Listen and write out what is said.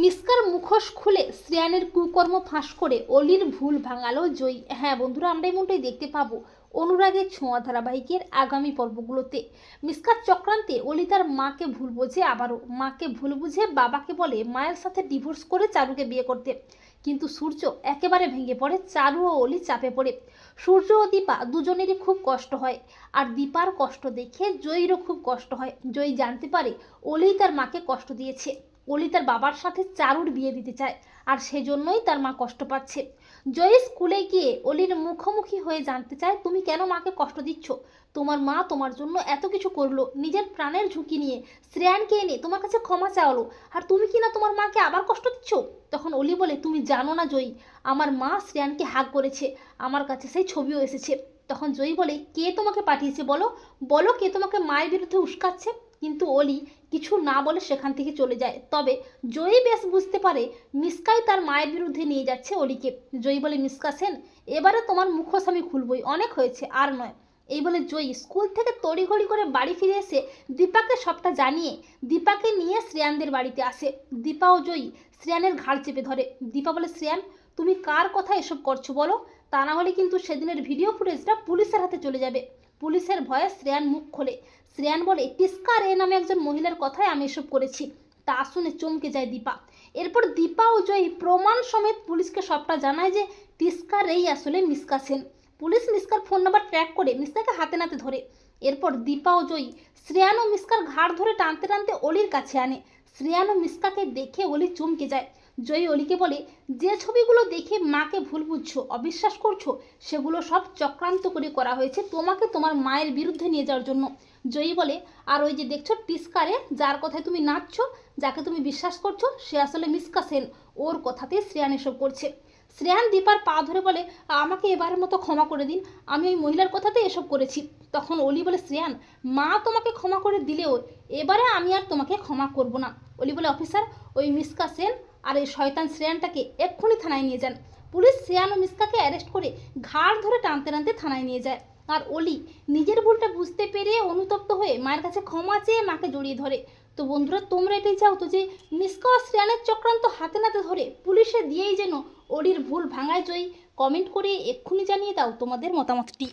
মিসকার মুখোশ খুলে শ্রেয়ানের কুকর্ম ফাঁস করে অলির ভুল ভাঙালো জয়ী। হ্যাঁ বন্ধুরা, আমরা এমনটাই দেখতে পাবো অনুরাগের ছোঁয়া ধারাবাহিকের আগামী পর্বগুলোতে। মিসকার চক্রান্তে অলি তার মাকে ভুল বোঝে আবারও। মাকে ভুল বুঝে বাবাকে বলে, মায়ের সাথে ডিভোর্স করে চারুকে বিয়ে করতে। কিন্তু সূর্য একেবারে ভেঙে পড়ে, চারু ও অলি চাপে পড়ে। সূর্য ও দীপা দুজনেরই খুব কষ্ট হয় আর দীপার কষ্ট দেখে জয়ীরও খুব কষ্ট হয়। জয়ী জানতে পারে অলি তার মাকে কষ্ট দিয়েছে। অলি তার বাবার সাথে চারুর বিয়ে দিতে চায়, আর সেজন্যই তার মা কষ্ট পাচ্ছে। জয়ী স্কুলে গিয়ে অলির মুখোমুখি হয়ে জানতে চায়, তুমি কেন মাকে কষ্ট দিচ্ছ? তোমার মা তোমার জন্য এত কিছু করল, নিজের প্রাণের ঝুঁকি নিয়ে। শ্রেয়ানকে এনে তোমার কাছে ক্ষমা চাওয়ালো, আর তুমি কি না তোমার মাকে আবার কষ্ট দিচ্ছ? তখন অলি বলে, তুমি জানো না জয়ী, আমার মা শ্রেয়ানকে হাক করেছে, আমার কাছে সেই ছবিও এসেছে। তখন জয়ী বলে, কে তোমাকে পাঠিয়েছে বলো? বলো কে তোমাকে মায়ের বিরুদ্ধে উস্কাচ্ছে? কিন্তু অলি কিছু না বলে সেখান থেকে চলে যায়। তবে জয়ী বেশ বুঝতে পারে মিসকাই তার মায়ের বিরুদ্ধে নিয়ে যাচ্ছে অলিকে। জয়ী বলে, মিসকা সেন, এবারে তোমার মুখোশ আমি খুলবই। অনেক হয়েছে, আর নয়। এই বলে জয়ী স্কুল থেকে তড়িঘড়ি করে বাড়ি ফিরে এসে দীপাকে সবটা জানিয়ে দীপাকে নিয়ে শ্রেয়ানদের বাড়িতে আসে। দীপা ও জয়ী শ্রেয়ানের ঘাড় চেপে ধরে। দীপা বলে, শ্রেয়ান, তুমি কার কথা এসব করছ বলো? তা না হলে কিন্তু সেদিনের ভিডিও ফুটেজটা পুলিশের হাতে চলে যাবে। পুলিশের ভয়ে শ্রেয়ান মুখ খোলে। শ্রেয়ান বলে, টিস্কা রে নামে একজন মহিলার কথায় আমি এসব করেছি তা শুনে চমকে যায় দীপা। এরপর দীপা ও জয়ী প্রমাণ সমেত পুলিশকে সবটা জানায় যে টিস্কা রেই আসলে মিসকা সেন। পুলিশ মিসকার ফোন নাম্বার ট্র্যাক করে মিসকাকে হাতে নাতে ধরে। এরপর দীপা ও জয়ী শ্রেয়ান ও মিসকার ঘাড় ধরে টানতে টানতে অলির কাছে আনে। শ্রেয়ান ও মিসকাকে দেখে অলি চমকে যায়। জয়ী অলিকে বলে, যে ছবিগুলো দেখে মাকে ভুল বুঝছ, অবিশ্বাস করছ, সেগুলো সব চক্রান্ত করে করা হয়েছে তোমাকে তোমার মায়ের বিরুদ্ধে নিয়ে যাওয়ার জন্য। জয়ী বলে, আর ওই যে দেখছ টিস্কারে, যার কথায় তুমি নাচছো, যাকে তুমি বিশ্বাস করছ, সে আসলে মিসকা সেন ওর কথাতেই শ্রেয়ান এসব করছে। শ্রেয়ান দীপার পা ধরে বলে, আমাকে এবারের মতো ক্ষমা করে দিন, আমি ওই মহিলার কথাতে এসব করেছি। তখন অলি বলে, শ্রেয়ান, মা তোমাকে ক্ষমা করে দিলেও, এবারে আমি আর তোমাকে ক্ষমা করব না। অলি বলে, অফিসার, ওই মিসকা সেন আর এই শয়তান শ্রেয়ানটাকে এক্ষুনি থানায় নিয়ে যান। পুলিশ শ্রেয়ান ও মিসকাকে অ্যারেস্ট করে ঘাড় ধরে টানতে টানতে থানায় নিয়ে যায়। আর অলি নিজের ভুলটা বুঝতে পেরে অনুতপ্ত হয়ে মায়ের কাছে ক্ষমা চেয়ে মাকে জড়িয়ে ধরে। তো বন্ধুরা, তোমরা এটাই চাও তো যে মিসকা ও শ্রেয়ানের চক্রান্ত হাতে নাতে ধরে পুলিশে দিয়েই যেন অলির ভুল ভাঙায় জয়ী। কমেন্ট করে এক্ষুনি জানিয়ে দাও তোমাদের মতামতটি।